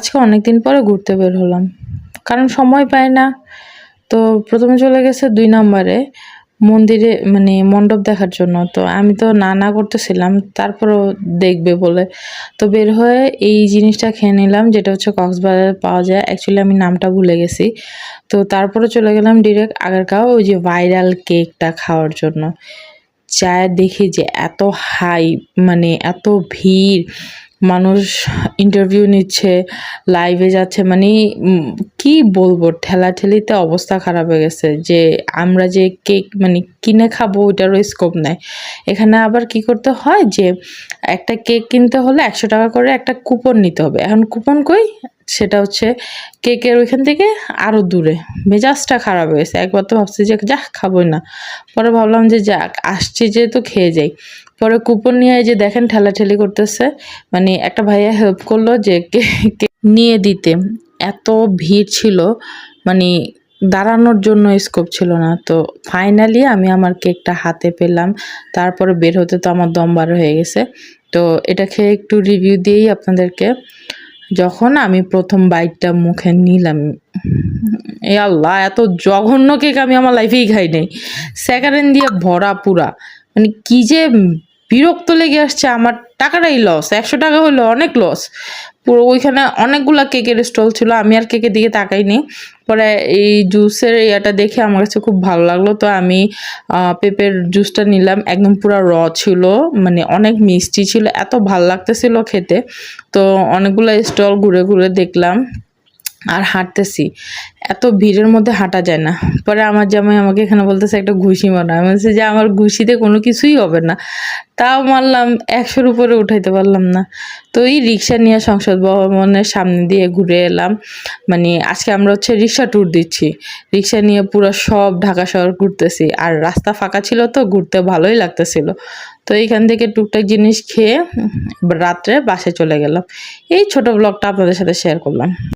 আজকে অনেক দিন পরে ঘুরতে বের হলাম। কারণ সময় পাই না। তো প্রথমে চলে গেছে দুই নম্বরে মন্দিরে মানে মণ্ডপ দেখার জন্য। তো আমি তো না না করতেছিলাম, তারপরও দেখবে বলে। তো বের হয়ে এই জিনিসটা খেয়ে নিলাম, যেটা হচ্ছে কক্সবাজারে পাওয়া যায়। অ্যাকচুয়ালি আমি নামটা ভুলে গেছি। তো তারপরে চলে গেলাম ডিরেক্ট আগারগাঁও, ওই যে ভাইরাল কেকটা খাওয়ার জন্য। চায় দেখি যে এত হাই মানে এত ভিড়। মানুষ ইন্টারভিউ নিচ্ছে লাইভে যাচ্ছে মানে কি বলব? ঠেলাঠেলিতে অবস্থা খারাপ হয়ে গেছে যে আমরা যে কেক মানে কিনে খাব ওইটারও স্কোপ নেই। এখানে আবার কি করতে হয় যে একটা কেক কিনতে হলে একশো টাকা করে একটা কুপন নিতে হবে। এখন কুপন কই? সেটা হচ্ছে কেকের ওইখান থেকে আরও দূরে। মেজাজটা খারাপ হয়েছে একবার তো ভাবছি যে যাক, খাবোই না। পরে ভাবলাম যে যাক, আসছি যেহেতু খেয়ে যাই। পরে কুপন নিয়ে যে দেখেন ঠেলাঠেলি করতেছে। মানে একটা ভাইয়া হেল্প করল যে কে- নিয়ে দিতে। এত ভিড় ছিল মানে দাঁড়ানোর জন্য স্কোপ ছিল না। তো ফাইনালি আমি আমার কেকটা হাতে পেলাম, তারপরে বের হতে তো আমার দম বার হয়ে গেছে। তো এটা খেয়ে একটু রিভিউ দিয়েই আপনাদেরকে, যখন আমি প্রথম বাইকটা মুখে নিলাম, এ আল্লাহ, এত জঘন্য কেক আমি আমার লাইফেই খাই নাই। সেকেন্ড দিয়ে ভরা পুরা। মানে কি যে বিরক্ত লেগে আসছে আমার টাকাটাই লস একশো টাকা হলো অনেক লস পুরো ওইখানে অনেকগুলো কেকের স্টল ছিল, আমি আর কেকের দিকে তাকাইনি। পরে এই জুসের ইয়াটা দেখে আমার কাছে খুব ভালো লাগল, তো আমি পেপের জুসটা নিলাম। একদম পুরো র ছিল মানে অনেক মিষ্টি ছিল, এত ভালো লাগতেছিল খেতে। তো অনেকগুলো স্টল ঘুরে ঘুরে দেখলাম। আর হাঁটতেছি। এত ভিড়ের মধ্যে হাঁটা যায় না। পরে আমার জামাই আমাকে এখানে বলতেছে, একটা ঘুষি মারা আমি বলছি যে, আমার ঘুষিতে কোনো কিছুই হবে না। তাও মারলাম, একশোর উপরে উঠাইতে পারলাম না। তো এই রিক্সা নিয়ে সংসদ ভবনের সামনে দিয়ে ঘুরে এলাম। মানে আজকে আমরা হচ্ছে রিক্সা ট্যুর দিচ্ছি। রিক্সা নিয়ে পুরো সব ঢাকা শহর ঘুরতেছি। আর রাস্তা ফাঁকা ছিল তো, ঘুরতে ভালোই লাগতেছিল। তো এইখান থেকে টুকটাক জিনিস খেয়ে রাত্রে বাসে চলে গেলাম। এই ছোট ব্লগটা আপনাদের সাথে শেয়ার করলাম।